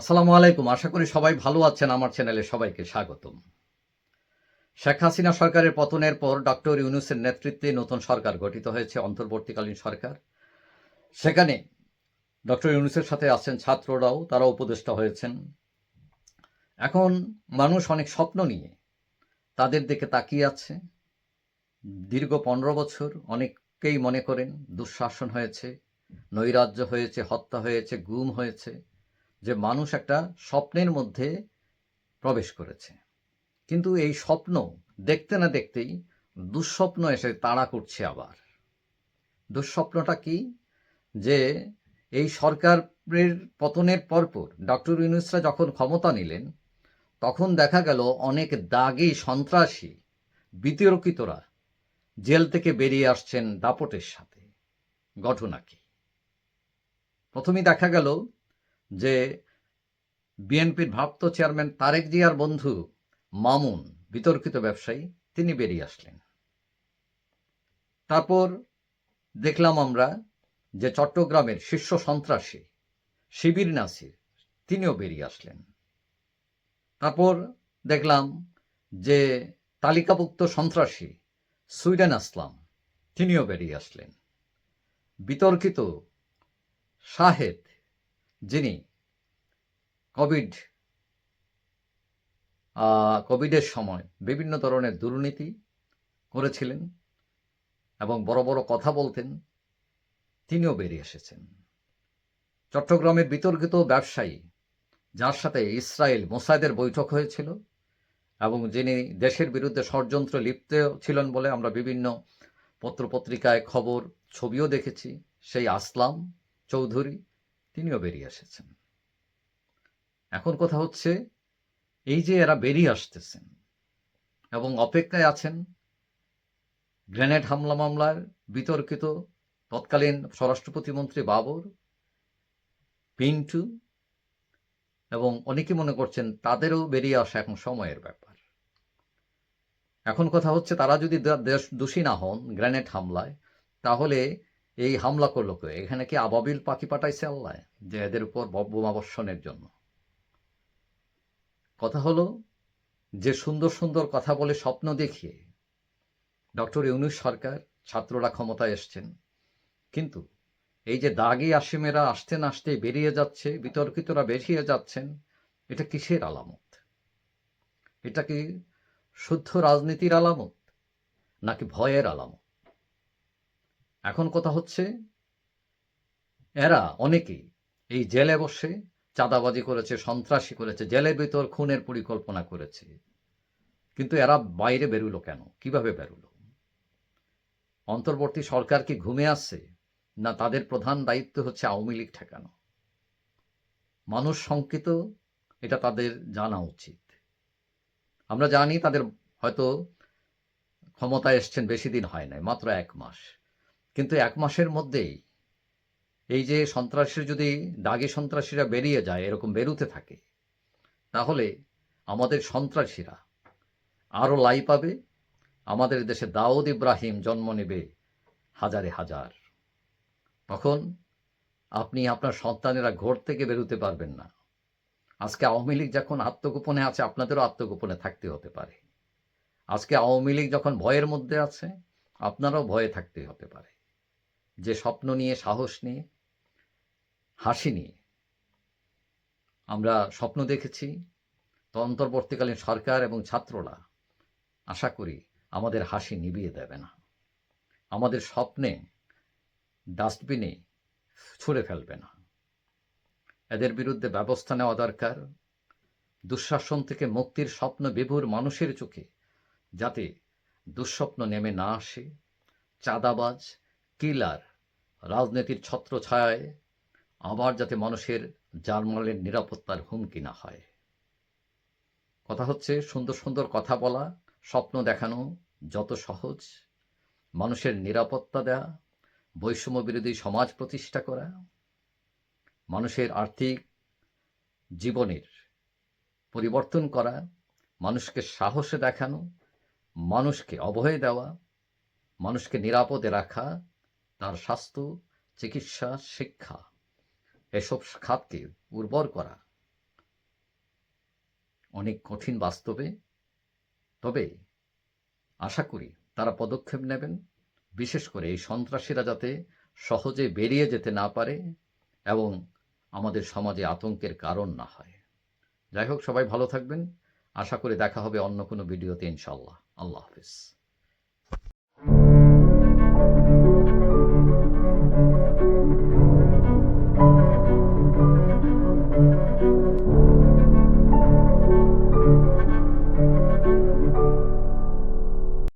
আসসালামু আলাইকুম। আশা করি সবাই ভালো আছেন। আমার চ্যানেলে সবাইকে স্বাগতম। শেখ হাসিনা সরকারের পতনের পর ডক্টর ইউনুসের নেতৃত্বে নতুন সরকার গঠিত হয়েছে, অন্তর্বর্তীকালীন সরকার। সেখানে ডক্টর ইউনুসের সাথে আছেন ছাত্ররাও তারা উপদেষ্টা হয়েছেন। এখন মানুষ অনেক স্বপ্ন নিয়ে তাদের দিকে তাকিয়ে আছে। দীর্ঘ পনেরো বছর অনেকেই মনে করেন, দুঃশাসন হয়েছে, নৈরাজ্য হয়েছে, হত্যা হয়েছে, গুম হয়েছে। যে মানুষ একটা স্বপ্নের মধ্যে প্রবেশ করেছে। কিন্তু এই স্বপ্ন দেখতে না দেখতেই দুঃস্বপ্ন এসে তাড়া করছে আবার। দুঃস্বপ্নটা কি? যে এই সরকারের পতনের পরপর ডক্টর ইউনুসরা যখন ক্ষমতা নিলেন, তখন দেখা গেল অনেক দাগি সন্ত্রাসী, বিতর্কিতরা জেল থেকে বেরিয়ে আসছেন দাপটের সাথে। ঘটনা কি? প্রথমেই দেখা গেল যে বিএনপির ভাপ্ত চেয়ারম্যান তারেক জিয়ার বন্ধু মামুন, বিতর্কিত ব্যবসায়ী, তিনি বেরিয়ে আসলেন। তারপর দেখলাম আমরা যে চট্টগ্রামের শীর্ষ সন্ত্রাসী শিবির নাসির, তিনিও বেরিয়ে আসলেন। তারপর দেখলাম যে তালিকাভুক্ত সন্ত্রাসী সুইডেন আসলাম, তিনিও বেরিয়ে আসলেন। বিতর্কিত শাহেদ যিনি কোভিড কোভিডের সময় বিভিন্ন ধরনের দুর্নীতি করেছিলেন এবং বড় বড় কথা বলতেন, তিনিও বেরিয়ে এসেছেন। চট্টগ্রামের বিতর্কিত ব্যবসায়ী, যার সাথে ইসরায়েল মোসাইদের বৈঠক হয়েছিল এবং যিনি দেশের বিরুদ্ধে ষড়যন্ত্র লিপ্ত ছিলেন বলে আমরা বিভিন্ন পত্রপত্রিকায় খবর, ছবিও দেখেছি, সেই আসলাম চৌধুরী তিনিও বেরিয়ে এসেছেন। এখন কথা হচ্ছে, এই যে এরা বেরিয়ে আসতেছেন এবং অপেক্ষায় আছেন, গ্রেনেড হামলা মামলার বিতর্কিত তৎকালীন স্বরাষ্ট্র বাবর, পিন্টু এবং অনেকে মনে করছেন তাদেরও বেরিয়ে আসা এখন সময়ের ব্যাপার। এখন কথা হচ্ছে, তারা যদি দেশ দোষী না হন গ্রেনেড হামলায়, তাহলে এই হামলা করল কে? এখানে কি আবাবিল পাখি পাঠাইছে আল্লাহ? যে এদের উপর বোমাবর্ষণের জন্য। কথা হলো, যে সুন্দর সুন্দর কথা বলে স্বপ্ন দেখিয়ে ডক্টর ইউনুস সরকার ছাত্ররা ক্ষমতায় এসছেন। কিন্তু এই যে দাগি আসিমেরা আসতে আসতে বেরিয়ে যাচ্ছে, বিতর্কিতরা বেরিয়ে যাচ্ছেন, এটা কিসের আলামত? এটা কি শুদ্ধ রাজনীতির আলামত, নাকি ভয়ের আলামত? এখন কথা হচ্ছে, এরা অনেকেই এই জেলে বসে চাঁদাবাজি করেছে, সন্ত্রাসী করেছে, জেলের ভিতর খুনের পরিকল্পনা করেছে। কিন্তু এরা বাইরে বেরুলো কেন? কীভাবে বেরুলো? অন্তর্বর্তী সরকার কি ঘুমে আসছে না তাদের প্রধান দায়িত্ব হচ্ছে আওয়ামী লীগ ঠেকানো? মানুষ শঙ্কিত, এটা তাদের জানা উচিত। আমরা জানি তাদের হয়তো ক্ষমতায় এসছেন বেশি দিন হয় নাই, মাত্র এক মাস। কিন্তু এক মাসের মধ্যেই এই যে সন্ত্রাসীর যদি, দাগি সন্ত্রাসীরা বেরিয়ে যায়, এরকম বেরুতে থাকে, তাহলে আমাদের সন্ত্রাসীরা আরও লাই পাবে, আমাদের দেশে দাউদ ইব্রাহিম জন্ম নেবে হাজারে হাজার। তখন আপনি আপনার সন্তানেরা ঘর থেকে বেরোতে পারবেন না। আজকে আওয়ামী লীগ যখন আত্মগোপনে আছে, আপনাদেরও আত্মগোপনে থাকতে হতে পারে। আজকে আওয়ামী লীগ যখন ভয়ের মধ্যে আছে, আপনারাও ভয়ে থাকতে হতে পারে। যে স্বপ্ন নিয়ে, সাহস নিয়ে, হাসি নিয়ে। আমরা স্বপ্ন দেখেছি, তো অন্তর্বর্তীকালীন সরকার এবং ছাত্ররা আশা করি আমাদের হাসি নিভিয়ে দেবে না। আমাদের স্বপ্নে, ডাস্টবিনে ছুঁড়ে ফেলবে না। এদের বিরুদ্ধে ব্যবস্থা নেওয়া দরকার। দুঃশাসন থেকে মুক্তির স্বপ্ন বিভোর মানুষের চোখে যাতে দুঃস্বপ্ন নেমে না আসে। চাঁদাবাজ কিলার, রাজনীতির ছত্র ছত্রছায়ায় আবার যাতে মানুষের জানমালের নিরাপত্তার হুমকি না হয়। কথা হচ্ছে, সুন্দর সুন্দর কথা বলা, স্বপ্ন দেখানো যত সহজ। মানুষের নিরাপত্তা দেয়া, বৈষম্য বিরোধী সমাজ প্রতিষ্ঠা করা, মানুষের আর্থিক জীবনের পরিবর্তন করা, মানুষকে সাহসে দেখানো, মানুষকে অভয় দেওয়া, মানুষকে নিরাপদে রাখা তার স্বাস্থ্য, চিকিৎসা, শিক্ষা, এসব খাতকে উর্বর করা অনেক কঠিন বাস্তবে। তবে আশা করি তারা পদক্ষেপ নেবেন, বিশেষ করে এই সন্ত্রাসীরা যাতে সহজে বেরিয়ে যেতে না পারে এবং আমাদের সমাজে আতঙ্কের কারণ না হয়। যাই হোক, সবাই ভালো থাকবেন। আশা করি দেখা হবে অন্য কোনো ভিডিওতে ইনশাল্লাহ আল্লাহ হাফিজ।